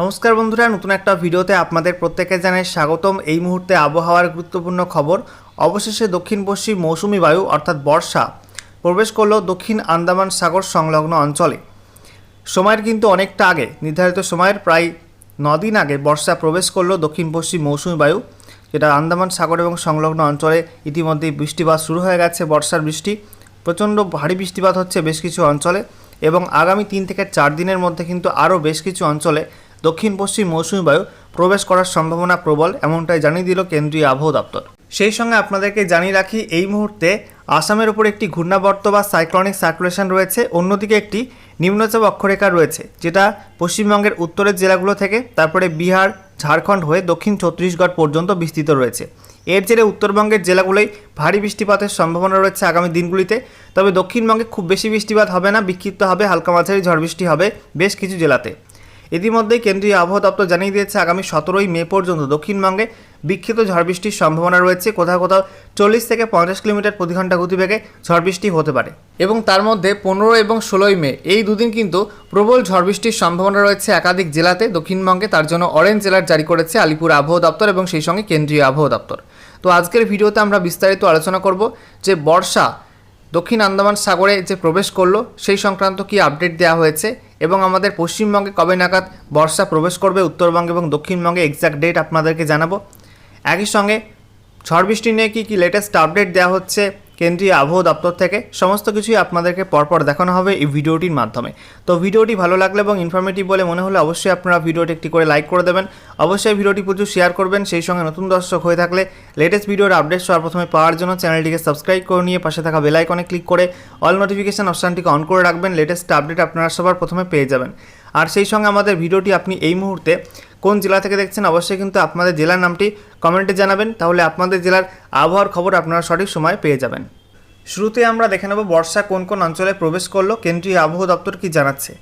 নমস্কার বন্ধুরা, নতুন একটা ভিডিওতে আপনাদের প্রত্যেকে জানাই স্বাগতম। এই মুহূর্তে আবহাওয়ার গুরুত্বপূর্ণ খবর, অবশেষে দক্ষিণ পশ্চিম মৌসুমি বায়ু, অর্থাৎ বর্ষা, প্রবেশ করল দক্ষিণ আন্দামান সাগর সংলগ্ন অঞ্চলে। সময়ের কিন্তু অনেকটা আগে, নির্ধারিত সময়ের প্রায় দিন আগে বর্ষা প্রবেশ করল দক্ষিণ পশ্চিম মৌসুমি বায়ু, যেটা আন্দামান সাগর এবং সংলগ্ন অঞ্চলে ইতিমধ্যেই বৃষ্টিপাত শুরু হয়ে গেছে। বর্ষার বৃষ্টি, প্রচণ্ড ভারী বৃষ্টিপাত হচ্ছে বেশ কিছু অঞ্চলে এবং আগামী তিন থেকে চার দিনের মধ্যে কিন্তু আরও বেশ কিছু অঞ্চলে দক্ষিণ পশ্চিম মৌসুমি বায়ু প্রবেশ করার সম্ভাবনা প্রবল, এমনটাই জানিয়ে দিল কেন্দ্রীয় আবহাওয়া দপ্তর। সেই সঙ্গে আপনাদেরকে জানিয়ে রাখি, এই মুহূর্তে আসামের উপর একটি ঘূর্ণাবর্ত বা সাইক্লনিক সার্কুলেশন রয়েছে, অন্যদিকে একটি নিম্নচাপ অক্ষরেখা রয়েছে, যেটা পশ্চিমবঙ্গের উত্তরের জেলাগুলো থেকে, তারপরে বিহার, ঝাড়খণ্ড হয়ে দক্ষিণ ছত্তিশগড় পর্যন্ত বিস্তৃত রয়েছে। এর জেরে উত্তরবঙ্গের জেলাগুলোই ভারী বৃষ্টিপাতের সম্ভাবনা রয়েছে আগামী দিনগুলিতে, তবে দক্ষিণবঙ্গে খুব বেশি বৃষ্টিপাত হবে না, বিক্ষিপ্ত হবে, হালকা মাঝারি ঝড় বৃষ্টি হবে বেশ কিছু জেলাতে। ইতিমধ্যেই কেন্দ্রীয় আবহাওয়া দপ্তর জানিয়ে দিয়েছে, আগামী সতেরোই মে পর্যন্ত দক্ষিণবঙ্গে বিক্ষিপ্ত ঝড় বৃষ্টির সম্ভাবনা রয়েছে। কোথাও কোথাও চল্লিশ থেকে পঞ্চাশ কিলোমিটার প্রতি ঘণ্টা গতিবেগে ঝড় বৃষ্টি হতে পারে। এবং তার মধ্যে পনেরো এবং ষোলোই মে, এই দুদিন কিন্তু প্রবল ঝড় বৃষ্টির সম্ভাবনা রয়েছে একাধিক জেলাতে। দক্ষিণবঙ্গে তার জন্য অরেঞ্জ জেলার জারি করেছে আলিপুর আবহাওয়া দপ্তর এবং সেই সঙ্গে কেন্দ্রীয় আবহাওয়া দপ্তর। তো আজকের ভিডিওতে আমরা বিস্তারিত আলোচনা করব যে বর্ষা দক্ষিণ আন্দামান সাগরে যে প্রবেশ করল, সেই সংক্রান্ত কি আপডেট দেওয়া হয়েছে? এবং আমাদের পশ্চিমবঙ্গে কবে নাগাদ বর্ষা প্রবেশ করবে, উত্তরবঙ্গে এবং দক্ষিণবঙ্গে এক্স্যাক্ট ডেট আপনাদেরকে জানাব। একই সঙ্গে ঝড় বৃষ্টি নিয়ে কী কী লেটেস্ট আপডেট দেওয়া হচ্ছে? কেন্দ্রীয় আবহাওয়া দপ্তর থেকে সমস্ত কিছুই আপনাদেরকে পরপর দেখানো হবে এই ভিডিওটির মাধ্যমে। তো ভিডিওটি ভালো লাগলে এবং ইনফরমেটিভ বলে মনে হলে অবশ্যই আপনারা ভিডিওটি একটি করে লাইক করে দেবেন। অবশ্যই ভিডিওটি প্রচুর শেয়ার করবেন, সেই সঙ্গে নতুন দর্শক হয়ে থাকলে লেটেস্ট ভিডিওর আপডেট সবার প্রথমে পাওয়ার জন্য চ্যানেলটিকে সাবস্ক্রাইব করে নিয়ে পাশে থাকা বেল আইকনে ক্লিক করে অল নোটিফিকেশান অপশানটিকে অন করে রাখবেন লেটেস্ট আপডেট আপনারা সবার প্রথমে পেয়ে যাবেন। আর সেই সঙ্গে আমাদের ভিডিওটি আপনি এই মুহূর্তে কোন জেলা থেকে দেখছেন অবশ্যই কিন্তু আপনাদের জেলার নামটি কমেন্টে জানাবেন, তাহলে আপনাদের জেলার আবহাওয়ার খবর আপনারা সঠিক সময় পেয়ে যাবেন। শুরুতে আমরা দেখে নেব বর্ষা কোন কোন অঞ্চলে প্রবেশ করল, কেন্দ্রীয় আবহাওয়া দপ্তর কি জানাচ্ছে।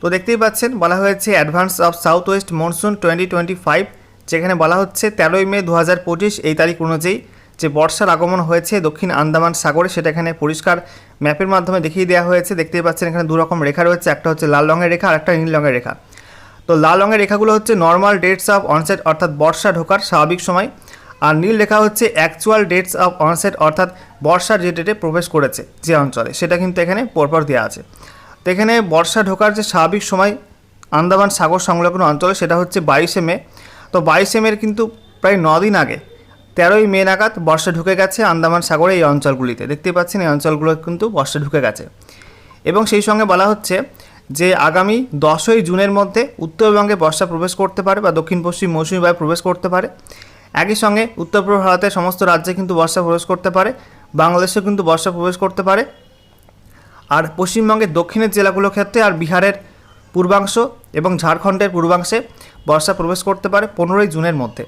তো দেখতেই পাচ্ছেন, বলা হয়েছে advance of south west monsoon twenty twenty five, যেখানে বলা হচ্ছে তেরোই মে দু হাজার পঁচিশ এই তারিখ অনুযায়ী যে বর্ষার আগমন হয়েছে দক্ষিণ আন্দামান সাগরে, সেটা এখানে পরিষ্কার ম্যাপের মাধ্যমে দেখিয়ে দেওয়া হয়েছে। দেখতেই পাচ্ছেন এখানে দু রকম রেখা রয়েছে, একটা হচ্ছে লাল রঙের রেখা আর একটা নীল রঙের রেখা। তো লাল রঙের রেখাগুলো হচ্ছে নর্মাল ডেটস অফ অনসেট অর্থাৎ বর্ষা ঢোকার স্বাভাবিক সময়। আর নীল রেখা হচ্ছে অ্যাকচুয়াল ডেটস অফ অনসেট অর্থাৎ বর্ষার যে ডেটে প্রবেশ করেছে যে অঞ্চলে। সেটা কিন্তু এখানে পরপর দেওয়া আছে। তো এখানে বর্ষা ঢোকার যে স্বাভাবিক সময় আন্দামান সাগর সংলগ্ন অঞ্চলে সেটা হচ্ছে বাইশে মে। তো বাইশে মের কিন্তু প্রায় দিন আগে, তেরোই মে নাগাদ বর্ষা ঢুকে গেছে আন্দামান সাগরে এই অঞ্চলগুলিতে। দেখতে পাচ্ছেন এই অঞ্চলগুলো কিন্তু বর্ষা ঢুকে গেছে। এবং সেই সঙ্গে বলা হচ্ছে যে আগামী দশই জুনের মধ্যে উত্তরবঙ্গে বর্ষা প্রবেশ করতে পারে বা দক্ষিণ পশ্চিম মৌসুমী বায়ু প্রবেশ করতে পারে। একই সঙ্গে উত্তর পূর্ব ভারতের সমস্ত রাজ্যে কিন্তু বর্ষা প্রবেশ করতে পারে, বাংলাদেশেও কিন্তু বর্ষা প্রবেশ করতে পারে। আর পশ্চিমবঙ্গের দক্ষিণের জেলাগুলোর ক্ষেত্রে আর বিহারের পূর্বাংশ এবং ঝাড়খণ্ডের পূর্বাংশে বর্ষা প্রবেশ করতে পারে পনেরোই জুনের মধ্যে।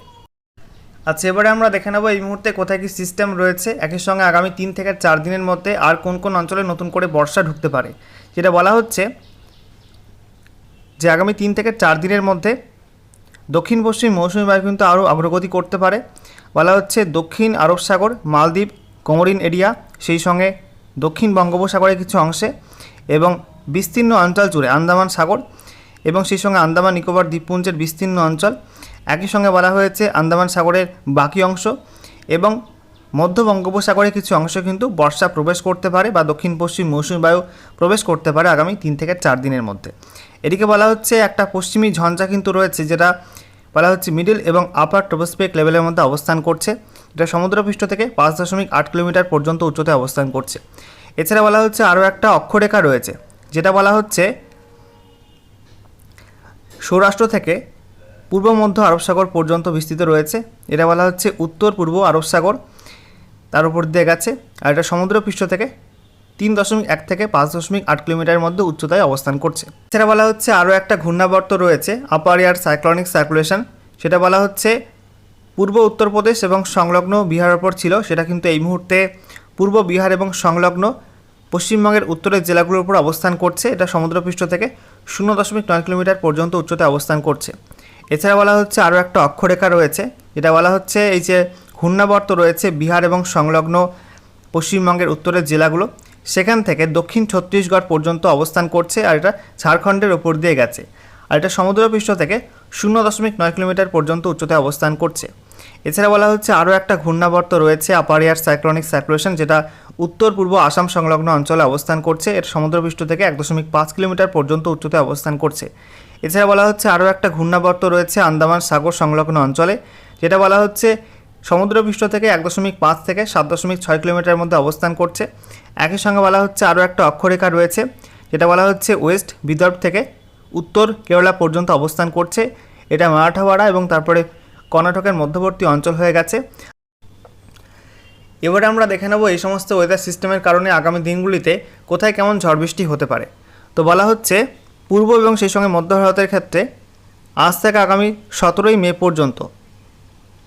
আচ্ছা এবারে আমরা দেখে নেব এই মুহূর্তে কোথায় কি সিস্টেম রয়েছে। একই সঙ্গে আগামী তিন থেকে চার দিনের মধ্যে আর কোন কোন অঞ্চলে নতুন করে বর্ষা ঢুকতে পারে। যেটা বলা হচ্ছে যে আগামী তিন থেকে চার দিনের মধ্যে দক্ষিণ পশ্চিম মৌসুমী বায়ু কিন্তু আরও অগ্রগতি করতে পারে। বলা হচ্ছে দক্ষিণ আরব সাগর, মালদ্বীপ, কোমরিন এরিয়া, সেই সঙ্গে দক্ষিণ বঙ্গোপসাগরের কিছু অংশে এবং বিস্তীর্ণ অঞ্চল জুড়ে আন্দামান সাগর এবং সেই সঙ্গে আন্দামান, নিকোবর, দ্বীপপুঞ্জের বিস্তীর্ণ অঞ্চল। একই সঙ্গে বলা হয়েছে আন্দামান সাগরের বাকি অংশ এবং মধ্য বঙ্গোপসাগরের কিছু অংশ কিন্তু বর্ষা প্রবেশ করতে পারে বা দক্ষিণ পশ্চিম মৌসুমী বায়ু প্রবেশ করতে পারে আগামী তিন থেকে চার দিনের মধ্যে। এদিকে বলা হচ্ছে একটা পশ্চিমী ঝঞ্ঝা কিন্তু রয়েছে যেটা বলা হচ্ছে মিডিল এবং আপার ট্রোপোস্ফিয়ারিক লেভেলের মধ্যে অবস্থান করছে। এটা সমুদ্রপৃষ্ঠ থেকে পাঁচ দশমিক আট কিলোমিটার পর্যন্ত উচ্চতায় অবস্থান করছে। এছাড়া বলা হচ্ছে আরও একটা অক্ষরেখা রয়েছে, যেটা বলা হচ্ছে সৌরাষ্ট্র থেকে পূর্ব মধ্য আরব সাগর পর্যন্ত বিস্তৃত রয়েছে। এটা বলা হচ্ছে উত্তর পূর্ব আরব সাগর। তার উপর দিয়ে গেছে। আর এটা সমুদ্রপৃষ্ঠ থেকে তিন দশমিক এক থেকে পাঁচ দশমিক আট কিলোমিটারের মধ্যে উচ্চতায় অবস্থান করছে। এছাড়া বলা হচ্ছে আরও একটা ঘূর্ণাবর্ত রয়েছে আপার এয়ার সাইক্লনিক সার্কুলেশন সেটা বলা হচ্ছে পূর্ব উত্তরপ্রদেশ এবং সংলগ্ন বিহারের ওপর ছিল। সেটা কিন্তু এই মুহূর্তে পূর্ব বিহার এবং সংলগ্ন পশ্চিমবঙ্গের উত্তরের জেলাগুলোর উপর অবস্থান করছে। এটা সমুদ্রপৃষ্ঠ থেকে শূন্য দশমিক নয় কিলোমিটার পর্যন্ত উচ্চতায় অবস্থান করছে। এছাড়া বলা হচ্ছে আরও একটা অক্ষরেখা রয়েছে। যেটা বলা হচ্ছে এই যে ঘূর্ণাবর্ত রয়েছে বিহার এবং সংলগ্ন পশ্চিমবঙ্গের উত্তরের জেলাগুলো। সেখান থেকে দক্ষিণ ছত্তিশগড় পর্যন্ত অবস্থান করছে আর এটা ঝাড়খণ্ডের ওপর দিয়ে গেছে। আর এটা সমুদ্রপৃষ্ঠ থেকে শূন্য দশমিক নয় কিলোমিটার পর্যন্ত উচ্চতায় অবস্থান করছে। এছাড়া বলা হচ্ছে আরও একটা ঘূর্ণাবর্ত রয়েছে আপার এয়ার সাইক্লোনিক সার্কুলেশন, যেটা উত্তর পূর্ব আসাম সংলগ্ন অঞ্চলে অবস্থান করছে। এর সমুদ্রপৃষ্ঠ থেকে এক দশমিক পাঁচ কিলোমিটার পর্যন্ত উচ্চতায় অবস্থান করছে। এছাড়া বলা হচ্ছে আরও একটা ঘূর্ণাবর্ত রয়েছে আন্দামান সাগর সংলগ্ন অঞ্চলে, যেটা বলা হচ্ছে সমুদ্রপৃষ্ঠ থেকে এক দশমিক পাঁচ থেকে সাত দশমিক ছয় কিলোমিটারের মধ্যে অবস্থান করছে। একই সঙ্গে বলা হচ্ছে আরও একটা অক্ষরেখা রয়েছে, যেটা বলা হচ্ছে ওয়েস্ট বিদর্ভ থেকে উত্তর কেরলা পর্যন্ত অবস্থান করছে। এটা মারাঠাওয়াড়া এবং তারপরে কর্ণাটকের মধ্যবর্তী অঞ্চল হয়ে গেছে। এবারে আমরা দেখে নেব এই সমস্ত ওয়েদার সিস্টেমের কারণে আগামী দিনগুলিতে কোথায় কেমন ঝড় বৃষ্টি হতে পারে। তো বলা হচ্ছে, পূর্ব এবং সেই সঙ্গে মধ্য ভারতের ক্ষেত্রে আজ থেকে আগামী সতেরোই মে পর্যন্ত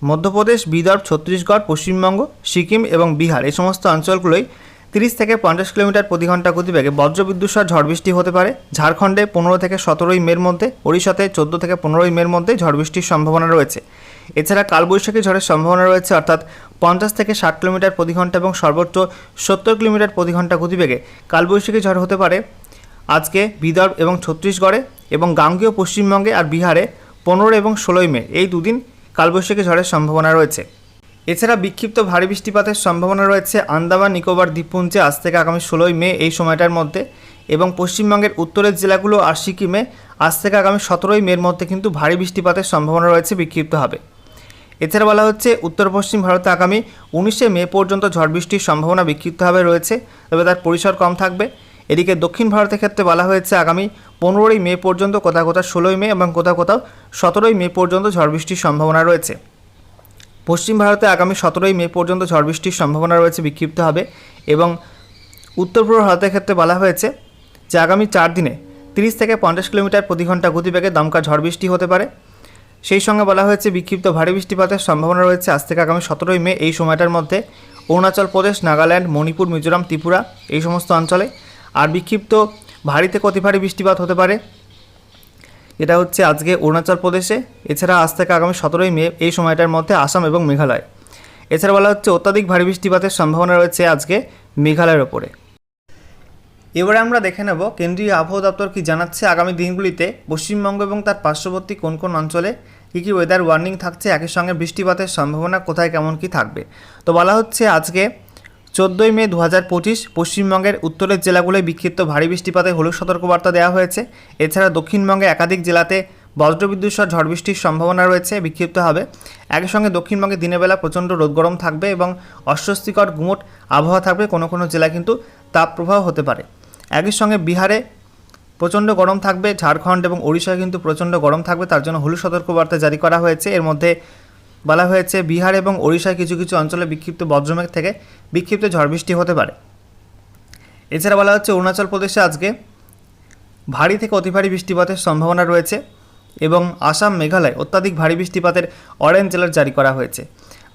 মধ্যপ্রদেশ, বিদর্ভ, ছত্তিশগড়, পশ্চিমবঙ্গ, সিকিম এবং বিহার এই সমস্ত অঞ্চলগুলোই তিরিশ থেকে পঞ্চাশ কিলোমিটার প্রতি ঘণ্টা গতিবেগে বজ্রবিদ্যুৎ সহ ঝড় বৃষ্টি হতে পারে। ঝাড়খণ্ডে পনেরো থেকে সতেরোই মের মধ্যে, ওড়িশাতে চোদ্দ থেকে পনেরোই মের মধ্যে ঝড় বৃষ্টির সম্ভাবনা রয়েছে। এছাড়া কালবৈশাখী ঝড়ের সম্ভাবনা রয়েছে, অর্থাৎ পঞ্চাশ থেকে ষাট কিলোমিটার প্রতি ঘণ্টা এবং সর্বোচ্চ সত্তর কিলোমিটার প্রতি ঘণ্টা গতিবেগে কালবৈশাখী ঝড় হতে পারে। আজকে বিদর্ভ এবং ছত্তিশগড়ে এবং গাঙ্গীয় পশ্চিমবঙ্গে আর বিহারে পনেরো এবং ষোলোই মে এই দুদিন কালবৈশাখী ঝড়ের সম্ভাবনা রয়েছে। এছাড়া বিক্ষিপ্ত ভারী বৃষ্টিপাতের সম্ভাবনা রয়েছে আন্দামান, নিকোবর, দ্বীপপুঞ্জে আজ থেকে আগামী ষোলোই মে এই সময়টার মধ্যে এবং পশ্চিমবঙ্গের উত্তরের জেলাগুলো আর সিকিমে আজ থেকে আগামী সতেরোই মের মধ্যে কিন্তু ভারী বৃষ্টিপাতের সম্ভাবনা রয়েছে বিক্ষিপ্ত হবে এছাড়া বলা হচ্ছে, উত্তর পশ্চিম ভারতে আগামী উনিশে মে পর্যন্ত ঝড় বৃষ্টির সম্ভাবনা বিক্ষিপ্তভাবে রয়েছে, তবে তার পরিসর কম থাকবে। এদিকে দক্ষিণ ভারতের ক্ষেত্রে বলা হয়েছে, আগামী পনেরোই মে পর্যন্ত কোথাও কোথাও ষোলোই মে এবং কোথাও কোথাও সতেরোই মে পর্যন্ত ঝড় বৃষ্টির সম্ভাবনা রয়েছে। পশ্চিম ভারতে আগামী সতেরোই মে পর্যন্ত ঝড় বৃষ্টির সম্ভাবনা রয়েছে বিক্ষিপ্ত হবে এবং উত্তর পূর্ব ভারতের ক্ষেত্রে বলা হয়েছে যে, আগামী চার দিনে তিরিশ থেকে পঞ্চাশ কিলোমিটার প্রতি ঘণ্টা গতিবেগে দমকা ঝড় বৃষ্টি হতে পারে। সেই সঙ্গে বলা হয়েছে, বিক্ষিপ্ত ভারী বৃষ্টিপাতের সম্ভাবনা রয়েছে আজ থেকে আগামী সতেরোই মে এই সময়টার মধ্যে। অরুণাচল প্রদেশ, নাগাল্যান্ড, মণিপুর, মিজোরাম, ত্রিপুরা এই সমস্ত অঞ্চলে আর বিক্ষিপ্ত ভারীতে থেকে অতি ভারী বৃষ্টিপাত হতে পারে। এটা হচ্ছে আজকে অরুণাচল প্রদেশে। এছাড়া আজ থেকে আগামী সতেরোই মে এই সময়টার মধ্যে আসাম এবং মেঘালয়। এছাড়া বলা হচ্ছে অত্যাধিক ভারী বৃষ্টিপাতের সম্ভাবনা রয়েছে আজকে মেঘালয়ের ওপরে। এবারে আমরা দেখে নেব কেন্দ্রীয় আবহাওয়া দপ্তর কি জানাচ্ছে আগামী দিনগুলিতে, পশ্চিমবঙ্গ এবং তার পার্শ্ববর্তী কোন কোন অঞ্চলে কী কী ওয়েদার ওয়ার্নিং থাকছে একই সঙ্গে বৃষ্টিপাতের সম্ভাবনা কোথায়, কেমন কি থাকবে। তো বলা হচ্ছে আজকে চোদ্দোই মে দু হাজার পঁচিশ পশ্চিমবঙ্গের উত্তরের জেলাগুলোয় বিক্ষিপ্ত ভারী বৃষ্টিপাতে হলুদ সতর্কবার্তা দেওয়া হয়েছে। এছাড়া দক্ষিণবঙ্গে একাধিক জেলাতে বজ্রবিদ্যুৎ সহ ঝড় বৃষ্টির সম্ভাবনা রয়েছে, বিক্ষিপ্ত হবে। একই সঙ্গে দক্ষিণবঙ্গে দিনের বেলা প্রচণ্ড রোদ গরম থাকবে এবং অস্বস্তিকর গুমট আবহাওয়া থাকবে। কোনো কোনো জেলায় কিন্তু তাপপ্রবাহ হতে পারে। একই সঙ্গে বিহারে প্রচণ্ড গরম থাকবে, ঝাড়খণ্ড এবং ওড়িশায় কিন্তু প্রচণ্ড গরম থাকবে, তার জন্য হলুদ সতর্কবার্তা জারি করা হয়েছে। এর মধ্যে বলা হয়েছে, বিহার এবং ওড়িশায় কিছু কিছু অঞ্চলে বিক্ষিপ্ত বজ্রমেঘ থেকে বিক্ষিপ্ত ঝড় বৃষ্টি হতে পারে। এছাড়া বলা হচ্ছে, অরুণাচল প্রদেশে আজকে ভারী থেকে অতি ভারী বৃষ্টিপাতের সম্ভাবনা রয়েছে এবং আসাম, মেঘালয় অত্যাধিক ভারী বৃষ্টিপাতের অরেঞ্জ জেলার জারি করা হয়েছে।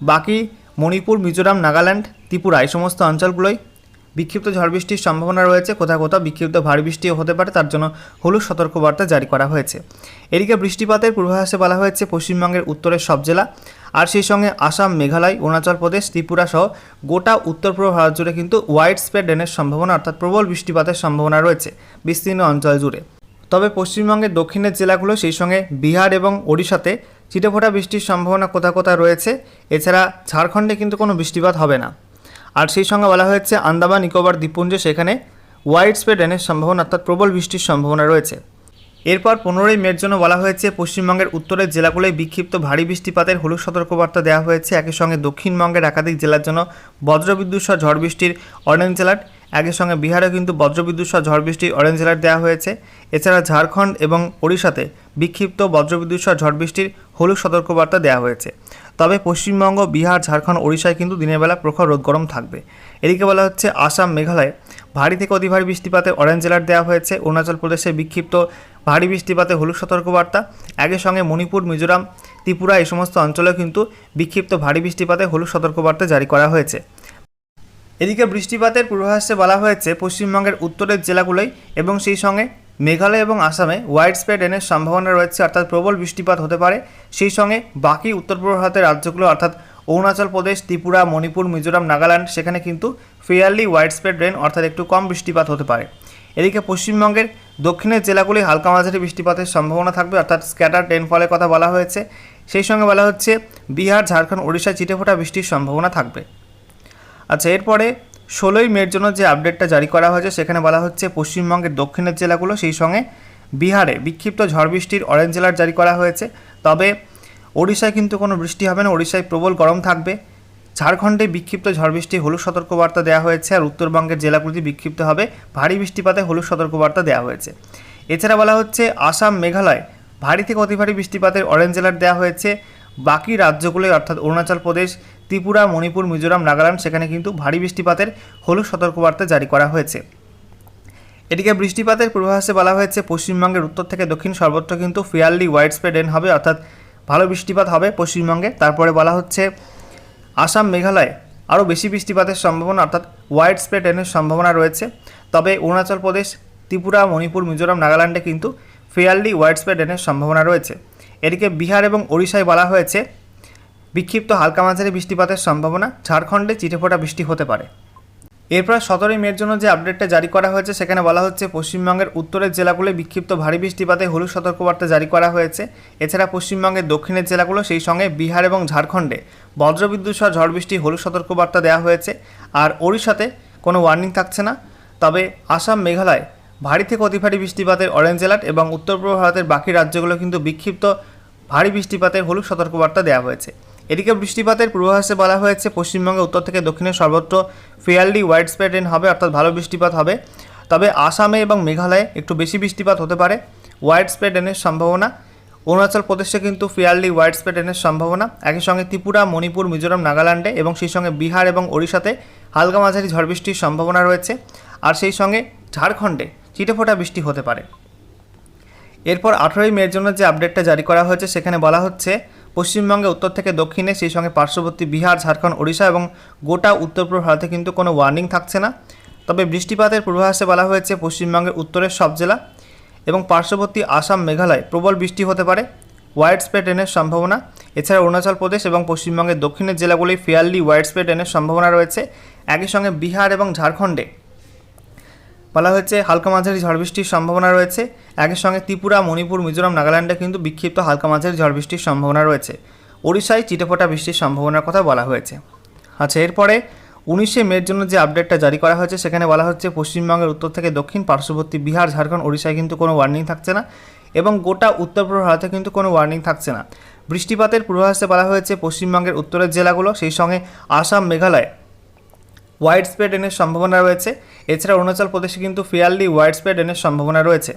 বাকি মণিপুর, মিজোরাম, নাগাল্যান্ড, ত্রিপুরা এই সমস্ত অঞ্চলগুলোই বিক্ষিপ্ত ঝড় বৃষ্টির সম্ভাবনা রয়েছে। কোথাও কোথাও বিক্ষিপ্ত ভারী বৃষ্টিও হতে পারে, তার জন্য হলুদ সতর্কবার্তা জারি করা হয়েছে। এদিকে বৃষ্টিপাতের পূর্বাভাসে বলা হয়েছে, পশ্চিমবঙ্গের উত্তরের সব জেলা আর সেই সঙ্গে আসাম, মেঘালয়, অরুণাচল প্রদেশ, ত্রিপুরা সহ গোটা উত্তর পূর্ব ভারত জুড়ে কিন্তু ওয়াইড স্প্রেড রেনের সম্ভাবনা অর্থাৎ প্রবল বৃষ্টিপাতের সম্ভাবনা রয়েছে বিস্তীর্ণ অঞ্চল জুড়ে। তবে পশ্চিমবঙ্গের দক্ষিণের জেলাগুলো সেই সঙ্গে বিহার এবং ওড়িশাতে ছিটেফোঁটা বৃষ্টির সম্ভাবনা কোথাও কোথাও রয়েছে। এছাড়া ঝাড়খণ্ডে কিন্তু কোনো বৃষ্টিপাত হবে না। আর সেই সঙ্গে বলা হয়েছে, আন্দামান, নিকোবর, দ্বীপপুঞ্জে সেখানে ওয়াইড স্প্রেড রেনের সম্ভাবনা অর্থাৎ প্রবল বৃষ্টির সম্ভাবনা রয়েছে। এরপর পনেরোই মের জন্য বলা হয়েছে, পশ্চিমবঙ্গের উত্তরের জেলাগুলোয় বিক্ষিপ্ত ভারী বৃষ্টিপাতের হলুদ সতর্কবার্তা দেওয়া হয়েছে। একই সঙ্গে দক্ষিণবঙ্গের একাধিক জেলার জন্য বজ্রবিদ্যুৎ সহ ঝড় বৃষ্টির অরেঞ্জ অ্যালার্ট একই সঙ্গে বিহারেও কিন্তু বজ্রবিদ্যুৎ সহ ঝড় বৃষ্টির অরেঞ্জ অ্যালার্ট দেওয়া হয়েছে। এছাড়া ঝাড়খণ্ড এবং ওড়িশাতে বিক্ষিপ্ত বজ্রবিদ্যুৎ সহ ঝড় বৃষ্টির হলুদ সতর্কবার্তা দেওয়া হয়েছে। তবে পশ্চিমবঙ্গ, বিহার, ঝাড়খণ্ড, ওড়িশায় কিন্তু দিনের বেলা প্রখর রোদ গরম থাকবে। এদিকে বলা হচ্ছে, আসাম, মেঘালয়ে ভারী থেকে অতি ভারী বৃষ্টিপাতে অরেঞ্জ অ্যালার্ট দেওয়া হয়েছে। অরুণাচল প্রদেশে বিক্ষিপ্ত ভারী বৃষ্টিপাতে হলুদ সতর্কবার্তা। একই সঙ্গে মণিপুর, মিজোরাম, ত্রিপুরা এই সমস্ত অঞ্চলেও কিন্তু বিক্ষিপ্ত ভারী বৃষ্টিপাতে হলুদ সতর্কবার্তা জারি করা হয়েছে। এদিকে বৃষ্টিপাতের পূর্বাভাসে বলা হয়েছে, পশ্চিমবঙ্গের উত্তরের জেলাগুলোই এবং সেই সঙ্গে মেঘালয় এবং আসামে ওয়াইড স্প্রেড রেনের সম্ভাবনা রয়েছে, অর্থাৎ প্রবল বৃষ্টিপাত হতে পারে। সেই সঙ্গে বাকি উত্তর পূর্ব ভারতের রাজ্যগুলো, অর্থাৎ অরুণাচল প্রদেশ, ত্রিপুরা, মণিপুর, মিজোরাম, নাগাল্যান্ড, সেখানে কিন্তু ফেয়ারলি ওয়াইড স্প্রেড রেন অর্থাৎ একটু কম বৃষ্টিপাত হতে পারে। এদিকে পশ্চিমবঙ্গের দক্ষিণের জেলাগুলি হালকা মাঝারি বৃষ্টিপাতের সম্ভাবনা থাকবে, অর্থাৎ স্ক্যাটার রেনফলের কথা বলা হয়েছে। সেই সঙ্গে বলা হচ্ছে, বিহার, ঝাড়খণ্ড ওড়িশা চিটেফোঁটা বৃষ্টির সম্ভাবনা থাকবে। আচ্ছা এরপরে ষোলোই মের জন্য যে আপডেটটা জারি করা হয়েছে, সেখানে বলা হচ্ছে পশ্চিমবঙ্গের দক্ষিণের জেলাগুলো সেই সঙ্গে বিহারে বিক্ষিপ্ত ঝড় বৃষ্টির অরেঞ্জ অ্যালার্ট জারি করা হয়েছে। তবে ওড়িশায় কিন্তু কোনো বৃষ্টি হবে না, ওড়িশায় প্রবল গরম থাকবে। ঝাড়খণ্ডে বিক্ষিপ্ত ঝড় বৃষ্টি, হলুদ সতর্কবার্তা দেওয়া হয়েছে আর উত্তরবঙ্গের জেলাগুলিতে বিক্ষিপ্ত হবে ভারী বৃষ্টিপাতে হলুদ সতর্কবার্তা দেওয়া হয়েছে। এছাড়া বলা হচ্ছে আসাম, মেঘালয় ভারী থেকে অতি ভারী বৃষ্টিপাতের অরেঞ্জ অ্যালার্ট দেওয়া হয়েছে। বাকি রাজ্যগুলোয়, অর্থাৎ অরুণাচল প্রদেশ ত্রিপুরা, মণিপুর, মিজোরাম, নাগাল্যান্ড, সেখানে কিন্তু ভারী বৃষ্টিপাতের হলুদ সতর্কবার্তা জারি করা হয়েছে। এদিকে বৃষ্টিপাতের পূর্বাভাসে বলা হয়েছে, পশ্চিমবঙ্গের উত্তর থেকে দক্ষিণ সর্বত্র কিন্তু ফেয়ারলি ওয়াইড স্প্রেড রেন হবে, অর্থাৎ ভালো বৃষ্টিপাত হবে পশ্চিমবঙ্গে। তারপরে বলা হচ্ছে, আসাম, মেঘালয় আরও বেশি বৃষ্টিপাতের সম্ভাবনা, অর্থাৎ ওয়াইড স্প্রেড রেনের সম্ভাবনা রয়েছে। তবে অরুণাচল প্রদেশ, ত্রিপুরা, মণিপুর, মিজোরাম, নাগাল্যান্ডে কিন্তু ফেয়ারলি ওয়াইড স্প্রেড রেনের সম্ভাবনা রয়েছে। এদিকে বিহার এবং ওড়িশায় বলা হয়েছে বিক্ষিপ্ত হালকা মাঝারি বৃষ্টিপাতের সম্ভাবনা, ঝাড়খণ্ডে চিটেফোঁটা বৃষ্টি হতে পারে। এরপর সতেরোই মের জন্য যে আপডেটটা জারি করা হয়েছে, সেখানে বলা হচ্ছে পশ্চিমবঙ্গের উত্তরের জেলাগুলোয় বিক্ষিপ্ত ভারী বৃষ্টিপাতে হলুদ সতর্কবার্তা জারি করা হয়েছে। এছাড়া পশ্চিমবঙ্গের দক্ষিণের জেলাগুলো, সেই সঙ্গে বিহার এবং ঝাড়খণ্ডে বজ্রবিদ্যুৎ সহ ঝড় বৃষ্টি হলুদ সতর্কবার্তা দেওয়া হয়েছে। আর ওড়িশাতে কোনো ওয়ার্নিং থাকছে না। তবে আসাম, মেঘালয় ভারী থেকে অতি ভারী বৃষ্টিপাতের অরেঞ্জ অ্যালার্ট এবং উত্তর পূর্ব ভারতের বাকি রাজ্যগুলো কিন্তু বিক্ষিপ্ত ভারী বৃষ্টিপাতের হলুদ সতর্কবার্তা দেওয়া হয়েছে। এদিকে বৃষ্টিপাতের পূর্বাভাসে বলা হয়েছে পশ্চিমবঙ্গে উত্তর থেকে দক্ষিণে সর্বত্র ফেয়ারলি ওয়াইড স্প্রেড রেন হবে, অর্থাৎ ভালো বৃষ্টিপাত হবে। তবে আসামে এবং মেঘালয়ে একটু বেশি বৃষ্টিপাত হতে পারে, ওয়াইড স্প্রেড রেনের সম্ভাবনা। অরুণাচল প্রদেশে কিন্তু ফেয়ারলি ওয়াইড স্প্রেড রেনের সম্ভাবনা। একই সঙ্গে ত্রিপুরা, মণিপুর, মিজোরাম, নাগাল্যান্ডে এবং সেই সঙ্গে বিহার এবং ওড়িশাতে হালকা মাঝারি ঝড় বৃষ্টির সম্ভাবনা রয়েছে। আর সেই সঙ্গে ঝাড়খণ্ডে চিটেফোঁটা বৃষ্টি হতে পারে। এরপর আঠেরোই মের জন্য যে আপডেটটা জারি করা হয়েছে, সেখানে বলা হচ্ছে পশ্চিমবঙ্গে, উত্তর থেকে দক্ষিণে, সেই সঙ্গে পার্শ্ববর্তী বিহার, ঝাড়খণ্ড, ওড়িশা এবং গোটা উত্তর পূর্ব ভারতে কিন্তু কোনো ওয়ার্নিং থাকছে না। তবে বৃষ্টিপাতের পূর্বাভাসে বলা হয়েছে, পশ্চিমবঙ্গের উত্তরের সব জেলা এবং পার্শ্ববর্তী আসাম, মেঘালয় প্রবল বৃষ্টি হতে পারে। ওয়াইড স্প্রেড রেনের সম্ভাবনা। এছাড়া অরুণাচল প্রদেশ এবং পশ্চিমবঙ্গের দক্ষিণের জেলাগুলি ফেয়ারলি ওয়াইড স্প্রেড রেনের সম্ভাবনা রয়েছে। একই সঙ্গে বিহার এবং ঝাড়খণ্ডে বলা হয়েছে, হালকা মাঝারি ঝড় বৃষ্টির সম্ভাবনা রয়েছে। একই সঙ্গে ত্রিপুরা, মণিপুর, মিজোরাম, নাগাল্যান্ডে কিন্তু বিক্ষিপ্ত হালকা মাঝারি ঝড় বৃষ্টির সম্ভাবনা রয়েছে। ওড়িশায় চিটেফোঁটা বৃষ্টির সম্ভাবনার কথা বলা হয়েছে। আচ্ছা এরপরে উনিশে মের জন্য যে আপডেটটা জারি করা হয়েছে, সেখানে বলা হচ্ছে, পশ্চিমবঙ্গের উত্তর থেকে দক্ষিণ, পার্শ্ববর্তী বিহার, ঝাড়খণ্ড, ওড়িশায় কিন্তু কোনো ওয়ার্নিং থাকছে না এবং গোটা উত্তর পূর্ব ভারতে কিন্তু কোনো ওয়ার্নিং থাকছে না। বৃষ্টিপাতের পূর্বাভাসে বলা হয়েছে, পশ্চিমবঙ্গের উত্তরের জেলাগুলো, সেই সঙ্গে আসাম, মেঘালয় ওয়াইড স্প্রেড রেনের সম্ভাবনা রয়েছে। এছাড়া অরুণাচল প্রদেশে কিন্তু ফেয়ারলি ওয়াইড স্প্রেড রেনের সম্ভাবনা রয়েছে।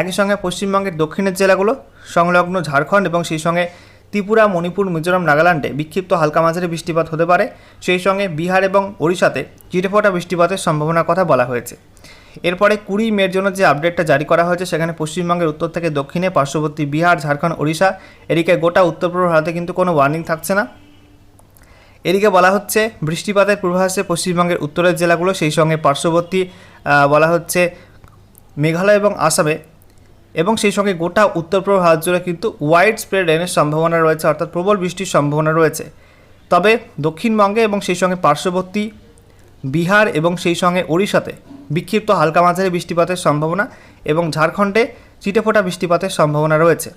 একই সঙ্গে পশ্চিমবঙ্গের দক্ষিণের জেলাগুলো, সংলগ্ন ঝাড়খণ্ড এবং সেই সঙ্গে ত্রিপুরা, মণিপুর, মিজোরাম, নাগাল্যান্ডে বিক্ষিপ্ত হালকা মাঝারি বৃষ্টিপাত হতে পারে। সেই সঙ্গে বিহার এবং ওড়িশাতে চিটেফোঁটা বৃষ্টিপাতের সম্ভাবনার কথা বলা হয়েছে। এরপরে কুড়ি মের জন্য যে আপডেটটা জারি করা হয়েছে, সেখানে পশ্চিমবঙ্গের উত্তর থেকে দক্ষিণে পার্শ্ববর্তী বিহার, ঝাড়খণ্ড, ওড়িশা, এদিকে গোটা উত্তর পূর্ব ভারতে কিন্তু কোনো ওয়ার্নিং থাকছে না। এদিকে বলা হচ্ছে, বৃষ্টিপাতের পূর্বাভাসে পশ্চিমবঙ্গের উত্তরের জেলাগুলো সেই সঙ্গে পার্শ্ববর্তী বলা হচ্ছে মেঘালয় এবং আসামে। এবং সেই সঙ্গে গোটা উত্তর পূর্ব ভারত জুড়ে কিন্তু ওয়াইড স্প্রেড রেনের সম্ভাবনা রয়েছে, অর্থাৎ প্রবল বৃষ্টির সম্ভাবনা রয়েছে। তবে দক্ষিণবঙ্গে এবং সেই সঙ্গে পার্শ্ববর্তী বিহার এবং সেই সঙ্গে ওড়িশাতে বিক্ষিপ্ত হালকা মাঝারি বৃষ্টিপাতের সম্ভাবনা এবং ঝাড়খণ্ডে চিটেফোঁটা বৃষ্টিপাতের সম্ভাবনা রয়েছে।